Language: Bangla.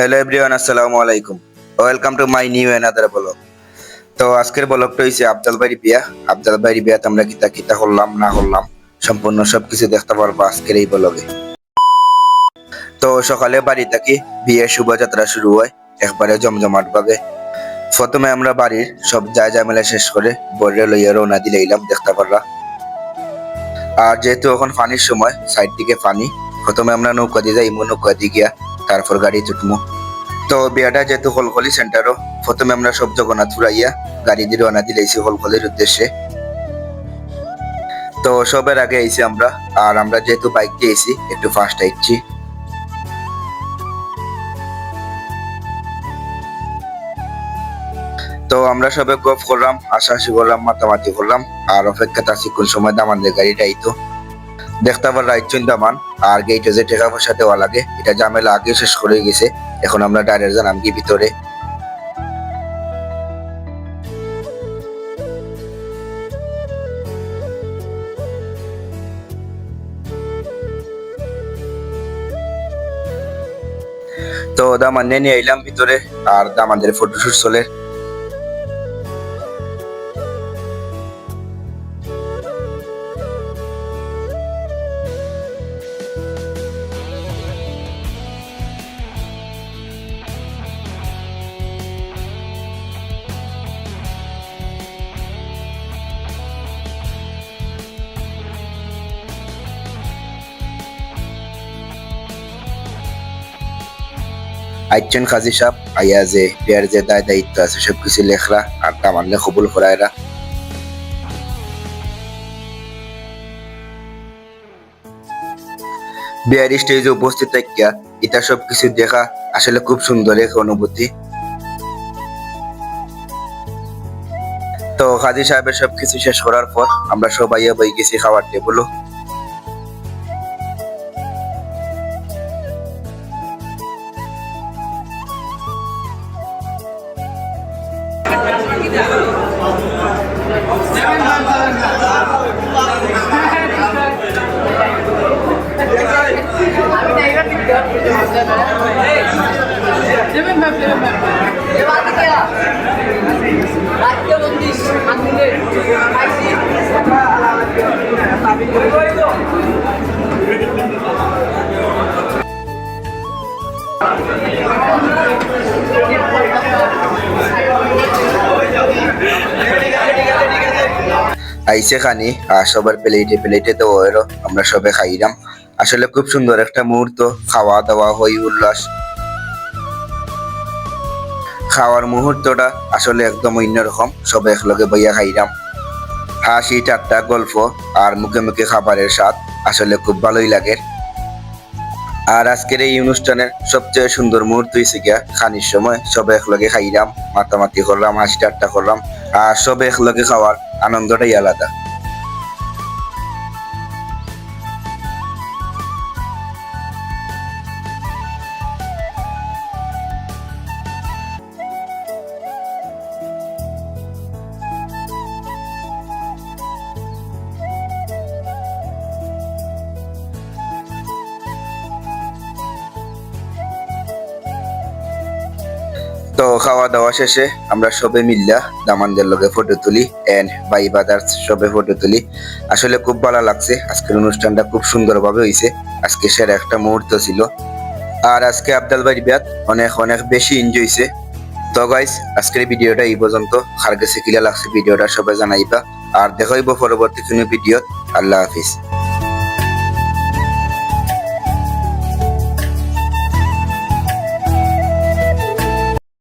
হ্যালো এভরিওয়ান আসসালামু আলাইকুম welcome to my new another vlog তো আজকের ব্লগটা হইছে আফজাল বাড়ি বিয়া। আফজাল বাড়ি বিয়াতে আমরা কিতা কিতা করলাম না করলাম সম্পূর্ণ সবকিছু দেখতে পারব আজকের এই ব্লগে তো সকালে বাড়ি থেকে, বিয়ের শোভাযাত্রা শুরু হয়, একবারে জমজমাট ভাবে। প্রথমে আমরা বাড়ির সব যা ঝামেলা শেষ করে বর্রে লইয়া রওনা দিলাইলাম দেখতে পাররা আর যেহেতু এখন পানির সময় সাইড দিকে পানি, প্রথমে আমরা নৌকা দিয়ে যাই নৌকা দিয়ে গিয়া তারপর গাড়ি তুটমু তো বিয়াটা যেহেতু হলকলি সেন্টারও প্রথমে আমরা সব জগন্নাথ ফুরাইয়া গাড়ি দিয়ে রওনা দিলাইছি হলকলির উদ্দেশ্যে। তো সবের আগে আইছি আমরা, আর আমরা যেহেতু বাইক দিয়ে আইছি একটু ফাস্ট আইছি তো আমরা সবে গপ করলাম আশাশি করলাম, মাতামাতি করলাম, আর অপেক্ষাতে আছি কোন সময় দামানদের গাড়িটা আইতো। দেখতে আবার রাইচুন দামান আর গেইটে যে টাকা পয়সা দেওয়া লাগে, এটা ঝামেলা আগে শেষ করে গেছে। এখন আমরা ডাইরেক্ট জানাম কি ভিতরে। তো দামান নিয়ে নিয়ে এলাম ভিতরে, আর দামানদের ফটোশুট চলে। আইচন খাজি সাহেব, আইয়া যে বিয়ার যে দায় দায়িত্ব আছে, সবকিছু লেখরা, আর দামানলে কবুল করায়রা। বিয়ার স্টেজে উপস্থিত থাকিয়া এটা সবকিছু দেখা আসলে খুব সুন্দর এক অনুভূতি। তো কাজী সাহেবের সবকিছু শেষ করার পর আমরা সবাই বই গেছি খাবার টেবুলও Seven months আইসে খানি, আর সবার প্লেটে প্লেটে তো ওয়েরও আমরা সবে খাইলাম আসলে খুব সুন্দর একটা মুহূর্ত খাওয়া দাওয়া হই, উল্লাস। খাওয়ার মুহূর্তটা আসলে একদম অন্যরকম, সবে একলগে বইয়া খাইলাম হাসি, ঠাট্টা, গল্প, আর মুখে মুখে খাবারের স্বাদ আসলে খুব ভালোই লাগে। আর আজকের এই অনুষ্ঠানের সবচেয়ে সুন্দর মুহূর্ত হয়েছে গিয়া খানির সময় সবে একলগে খাইলাম মাতামাতি করলাম, হাসি, ঠাট্টা করলাম আর সবে একলগে খাওয়ার আনন্দটাই আলাদা। তো খাওয়া দাওয়া শেষে আমরা সবে মিল্লা দামানদের লগে ফটো তুলি এন্ড বাই বাদার্স সবে ফটো তুলি। আসলে খুব ভালো লাগছে। আজকের অনুষ্ঠানটা খুব সুন্দরভাবে হয়েছে আজকে সেরা একটা মুহূর্ত ছিল। আর আজকে আবদাল বাড়ি বিয়াত অনেক অনেক বেশি এনজয় হয়েছে তো গাইস আজকের ভিডিওটা এই পর্যন্ত। খার গেছে কিলা লাগছে ভিডিওটা সবাই জানাইবা। আর দেখাইব পরবর্তী কোনো ভিডিও আল্লাহ হাফিজ।